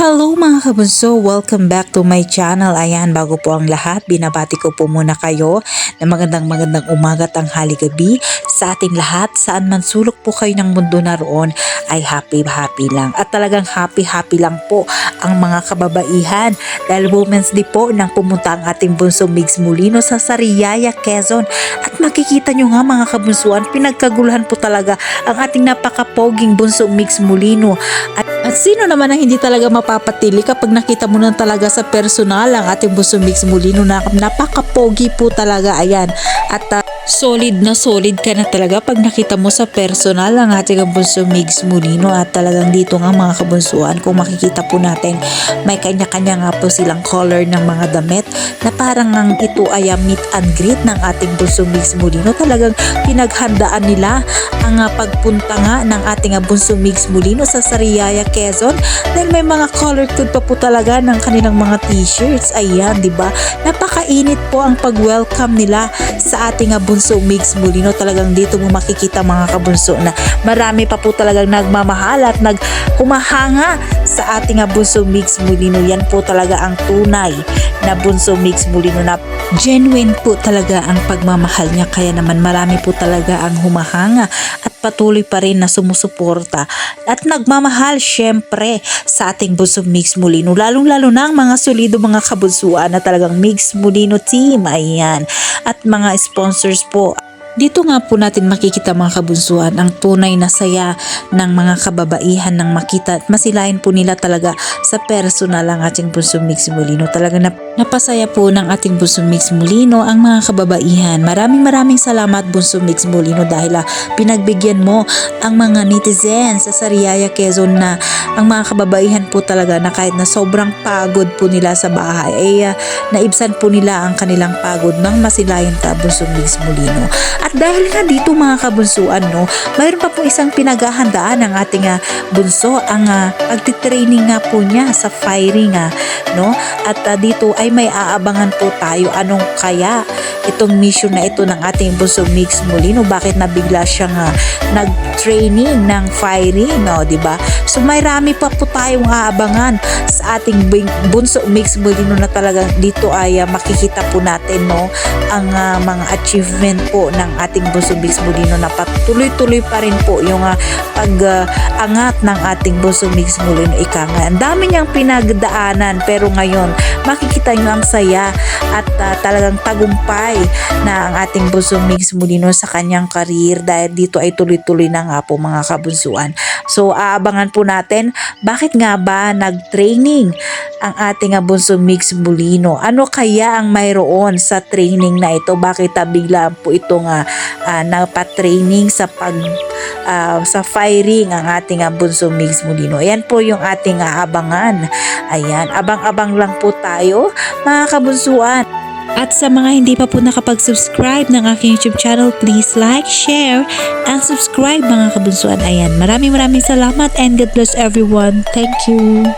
Hello mga kabunso! Welcome back to my channel. Ayan, bago po ang lahat, binabati ko po muna kayo na magandang magandang umaga tanghali gabi sa ating lahat. Saan man sulok po kayo ng mundo na roon ay happy happy lang. At talagang happy happy lang po ang mga kababaihan dahil Women's Day po nang pumunta ang ating bunso Migs Molino sa Sariaya, Quezon. At makikita nyo nga mga kabunsuan, pinagkaguluhan po talaga ang ating napakapoging bunso Migs Molino. At, at sino naman ang hindi talaga mapapatili kapag nakita mo na talaga sa personal ang ating bunso Migs Molino na napakapogi po talaga ayan. At ah, solid na solid ka na talaga pag nakita mo sa personal. Ang ating bunso Migs Molino at talagang dito nga mga kabunsuan kung makikita po natin may kanya-kanya nga po silang color ng mga damit na parang ang ito ay ah, meet and greet ng ating bunso Migs Molino talagang pinaghandaan nila ang ah, pagpunta nga ng ating ah, bunso Migs Molino sa Sariaya, Quezon. Dahil may mga color code pa po talaga ng kanilang mga t-shirts. Ayan di ba? Napakainit po ang pag-welcome nila sa ating ah, bunso Migs Molino talagang dito mo makikita mga kabunso na marami pa po talagang nagmamahal at naghumahanga sa ating bunso Migs Molino yan po talaga ang tunay na bunso Migs Molino na genuine po talaga ang pagmamahal niya. Kaya naman marami po talaga ang humahanga at patuloy pa rin na sumusuporta at nagmamahal syempre sa ating bunso Mix Molino lalong lalo na ang mga solido mga kabunsuan na talagang Mix Molino team. Ayan. At mga sponsors po dito nga po natin makikita mga kabunsuan ang tunay na saya ng mga kababaihan ng makita at masilayan po nila talaga sa personal ang ating Bunso Mix Molino. Talaga nap- napasaya po ng ating Bunso Mix Molino ang mga kababaihan. Maraming maraming salamat Bunso Mix Molino dahil ah, pinagbigyan mo ang mga netizens sa Sariaya Quezon na ang mga kababaihan po talaga na kahit na sobrang pagod po nila sa bahay ay ah, naibsan po nila ang kanilang pagod ng masilayan ka Bunso Mix Molino. At dahil nga dito mga kabunsuan, no, mayroon pa po isang pinaghahandaan ng ating ah, bunso, ang uh, pagtitraining nga po niya sa firing, ah, no? At ah, dito ay may aabangan po tayo anong kaya itong mission na ito ng ating bunso Mix Molino. Bakit nabigla siyang ah, nag-training ng firing, no, di ba? So may rami pa po tayong aabangan sa ating bunso Mix Molino na talagang dito ay ah, makikita po natin, no, ang ah, mga achievement po ng ating Bunso Mix Molino na patuloy-tuloy pa rin po yung ah, pag-angat ng ating Bunso Mix Molino ika nga. Ang dami niyang pinagdaanan pero ngayon makikita niyo ang saya at ah, talagang tagumpay na ang ating Bunso Mix Molino sa kanyang karir dahil dito ay tuloy-tuloy na nga po mga kabunsuan. So aabangan po natin bakit nga ba nag-training ang ating ah, Bunso Mix Molino. Ano kaya ang mayroon sa training na ito? Bakit ah, bigla po itong uh, napatraining sa pag ah, sa firing ang ating ah, Bunso Mix Molino. Ayan po yung ating ah, abangan. Ayan, abang-abang lang po tayo mga kabunsuan. At sa mga hindi pa po nakapag-subscribe ng aking YouTube channel, please like, share, and subscribe mga kabunsuan. Ayan, maraming maraming salamat and God bless everyone. Thank you.